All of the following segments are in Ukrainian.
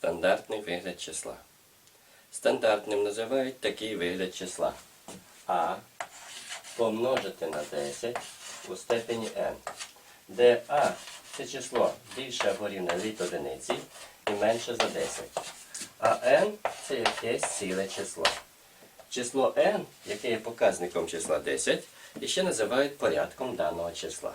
Стандартний вигляд числа. Стандартним називають такий вигляд числа. А помножити на 10 у степені n, де А це число більше або рівне від одиниці і менше за 10. А n це якесь ціле число. Число n, яке є показником числа 10, і ще називають порядком даного числа.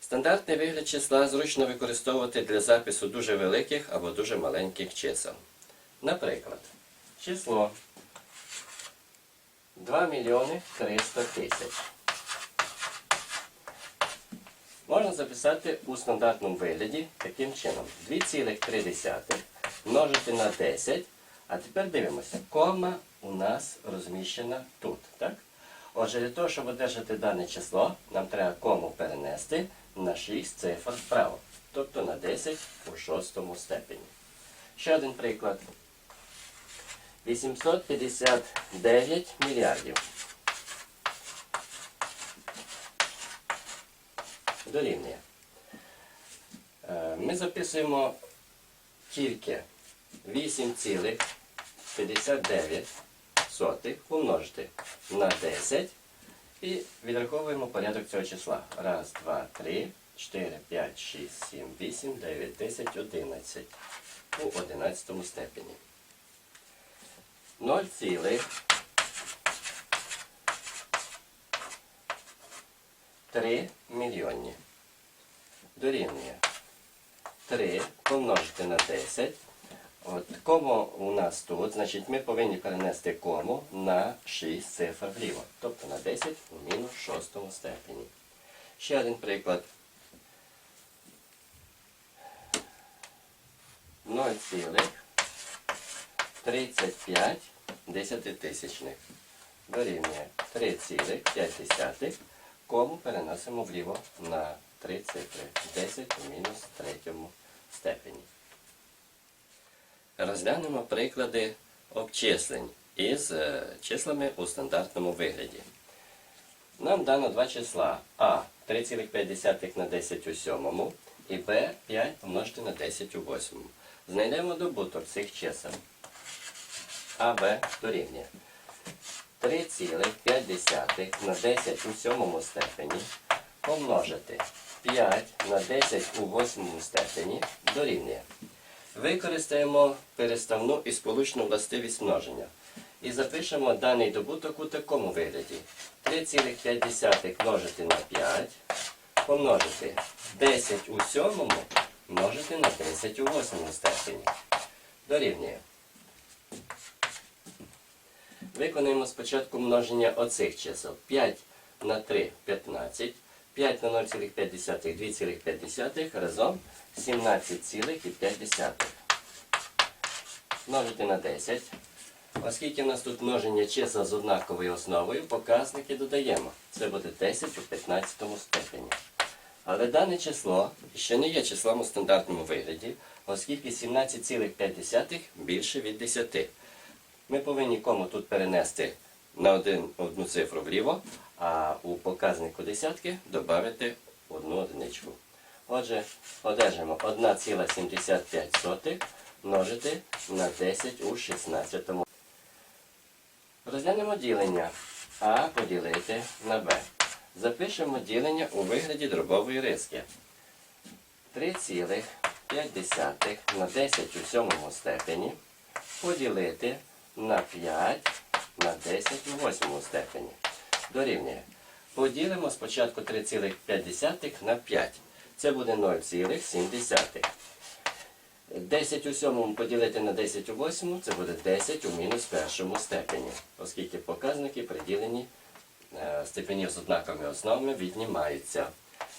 Стандартний вигляд числа зручно використовувати для запису дуже великих або дуже маленьких чисел. Наприклад, число 2 мільйони 300 тисяч. Можна записати у стандартному вигляді таким чином. 2,3 множити на 10. А тепер дивимося, кома у нас розміщена тут. Так? Отже, для того, щоб одержати дане число, нам треба кому перенести на 6 цифр вправо. Тобто на 10 у шостому степені. Ще один приклад. 859 мільярдів. Дорівнює. Е, Ми записуємо тільки 8,59 сотих помножити на 10 і відраховуємо порядок цього числа. Раз, два, три, 4, 5, 6, 7, 8, 9, 10, 11 у 11 степені. 0 цілих 3 мільйонні. Дорівнює 3 помножити на 10. От, кому у нас тут, значить ми повинні перенести кому на 6 цифр вліво. Тобто на 10 у мінус 6 степені. Ще один приклад. 0,35 десятитисячних. Дорівнює 3,5. Кому переносимо вліво на 3 цифри. 10 у мінус третьому степені. Розглянемо приклади обчислень із е, числами у стандартному вигляді. Нам дано два числа А 3,5 на 10 у сьомому і Б 5 помножити на 10 у восьмому. Знайдемо добуток цих чисел. АБ дорівнює 3,5 на 10 у сьомому степені помножити 5 на 10 у восьмому степені дорівнює. Використаємо переставну і сполучну властивість множення. І запишемо даний добуток у такому вигляді. 3,5 множити на 5 помножити 10 у сьомому множити на 10 у восьмому степені. Дорівнює. Виконаємо спочатку множення оцих чисел. 5 на 3 15, 5 на 0,5 2,5 разом 17,5. Множити на 10. Оскільки в нас тут множення чисел з однаковою основою, показники додаємо. Це буде 10 у 15 степені. Але дане число ще не є числом у стандартному вигляді, оскільки 17,5 більше від 10. Ми повинні кому тут перенести на один, одну цифру вліво, а у показнику десятки додати одну одиничку. Отже, одержимо 1,75 множити на 10 у 16. Розглянемо ділення А поділити на Б. Запишемо ділення у вигляді дробової риски. 3,5 на 10 у сьомому степені поділити на 5 на 10 у восьмому степені. Дорівнює. Поділимо спочатку 3,5 на 5. Це буде 0,7. 10 у сьомому поділити на 10 у восьмому, це буде 10 у мінус першому степені, оскільки показники при діленні е, з однаковими основами віднімаються.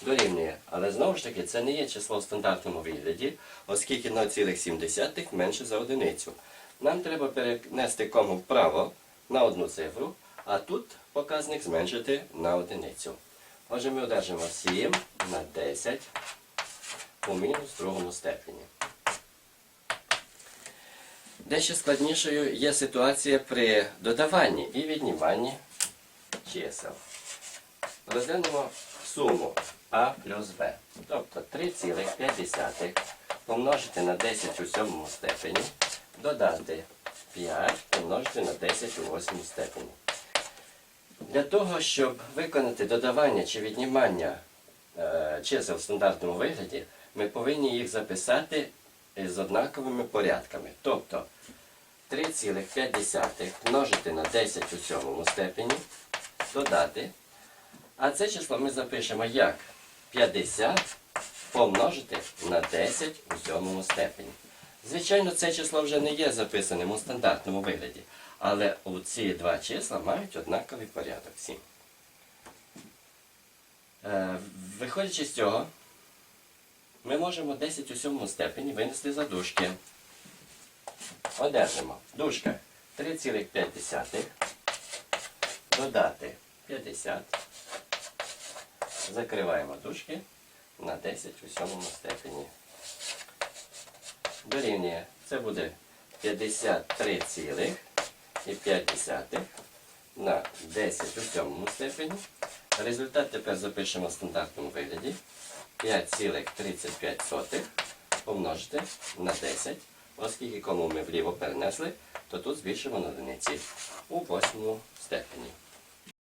Дорівнює. Але знову ж таки, це не є число в стандартному вигляді, оскільки 0,7 менше за одиницю. Нам треба перенести кому вправо на одну цифру, а тут показник зменшити на одиницю. Отже, ми одержимо 7 на 10 у мінус другому степені. Дещо складнішою є ситуація при додаванні і відніманні чисел. Розглянемо суму А плюс Б. Тобто 3,5 помножити на 10 у сьомому степені, додати 5 помножити на 10 у восьмому степені. Для того, щоб виконати додавання чи віднімання е, чисел в стандартному вигляді, ми повинні їх записати з однаковими порядками. Тобто 3,5 множити на 10 у сьомому степені, додати. А це число ми запишемо як 50 помножити на 10 у сьомому степені. Звичайно, це число вже не є записаним у стандартному вигляді, але у ці два числа мають однаковий порядок всі. Е, Виходячи з цього, ми можемо 10 у сьомому степені винести за дужки. Одержимо дужка 3,5 додати 50. Закриваємо дужки на 10 у сьомому степені. Дорівнює. Це буде 53,5 на 10 у сьомому степені. Результат тепер запишемо в стандартному вигляді. 5,35 помножити на 10. Оскільки кому ми вліво перенесли, то тут збільшимо на одиниці у восьмому степені.